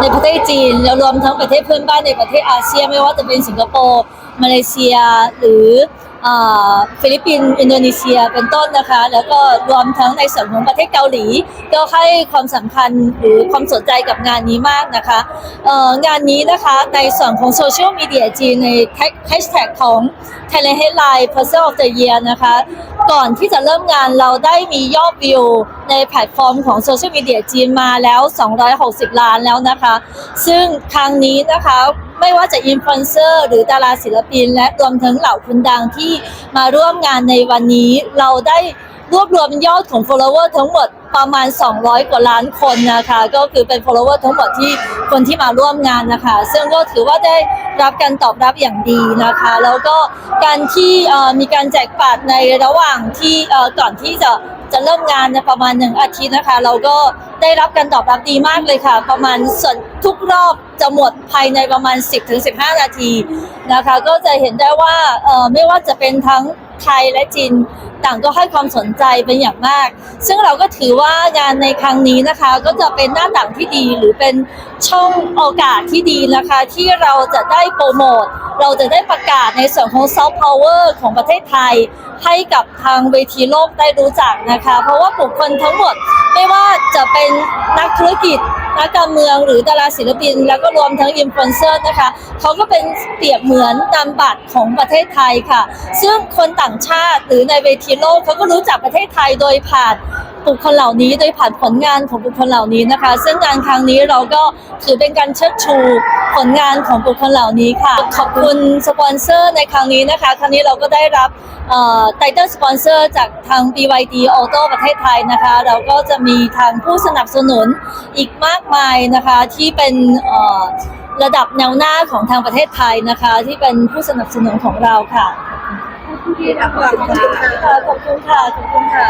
ในประเทศจีนแล้วรวมทั้งประเทศเพื่อนบ้านในประเทศอาเซียนไม่ว่าจะเป็นสิงคโปร์มาเลเซีย หรือฟิลิปปินส์อินโดนีเซียเป็นต้นนะคะ แล้วก็รวมทั้งในส่วนของประเทศเกาหลี ก็ให้ความสำคัญหรือความสนใจกับงานนี้มากนะคะงานนี้นะคะในส่วนของโซเชียลมีเดียจีนในแฮชแท็กของ Thailand Headline Person of the Year นะคะ ก่อนที่จะเริ่มงานเราได้มียอดวิว ในแพลตฟอร์มของโซเชียลมีเดียจีนมาแล้ว 260 ล้านแล้วนะคะ ซึ่งครั้งนี้นะคะไม่ว่าจะอินฟลูเอนเซอร์หรือดาราศิลปิน และรวมถึงเหล่าคุณดังที่มาร่วมงานในวันนี้เราได้ รวบรวมยอดของ follower ทั้งหมดประมาณ 200 กว่าล้านคนนะคะ ก็คือเป็น follower ทั้งหมดที่คนที่มาร่วมงานนะคะ ซึ่งก็ถือว่าได้รับการตอบรับอย่างดีนะคะ แล้วก็การที่มีการแจกบัตรในระหว่างที่ก่อนที่จะจะเริ่มงานเนประมาณหนึ่งอาทิตย์นะคะ เราก็ได้รับการตอบรับดีมากเลยค่ะ ประมาณส่วนทุกรอบจะหมดภายในประมาณ 10-15 นาทีนะคะ ก็จะเห็นได้ว่าไม่ว่าจะเป็นทั้ง ไทยและจีนต่างก็ให้ความสนใจเป็นอย่างมาก ซึ่งเราก็ถือว่างานในครั้งนี้นะคะ ก็จะเป็นหน้าต่างที่ดีหรือเป็นช่องโอกาสที่ดีนะคะ ที่เราจะได้โปรโมทเราจะได้ประกาศในส่วนของซอฟต์พาวเวอร์ของประเทศไทย ให้กับทางเวทีโลกได้รู้จักนะคะ เพราะว่าบุคคลทั้งหมดไม่ว่าจะเป็นนักธุรกิจ นักการเมืองหรือดาราศิลปิน แล้วก็รวมทั้งอินฟลูเอนเซอร์นะคะเขาก็เป็นเปรียบเหมือนนามบัตรของประเทศไทยค่ะ ซึ่งคนต่างชาติหรือในเวทีโลกเขาก็รู้จักประเทศไทยโดยผ่าน บุคคลเหล่านี้โดยผ่านผลงานของบุคคลเหล่านี้นะคะ ซึ่งงานครั้งนี้เราก็ถือเป็นการเชิดชูผลงานของบุคคลเหล่านี้ค่ะ ขอบคุณสปอนเซอร์ในครั้งนี้นะคะ ครั้งนี้เราก็ได้รับไตเติลสปอนเซอร์จากทาง BYD Auto ประเทศไทยนะคะ เราก็จะมีทางผู้สนับสนุนอีกมากมายนะคะ ที่เป็นเอ่อระดับแนวหน้าของทางประเทศไทยนะคะ ที่เป็นผู้สนับสนุนของเราค่ะที่ทำความขอบคุณค่ะขอบคุณค่ะ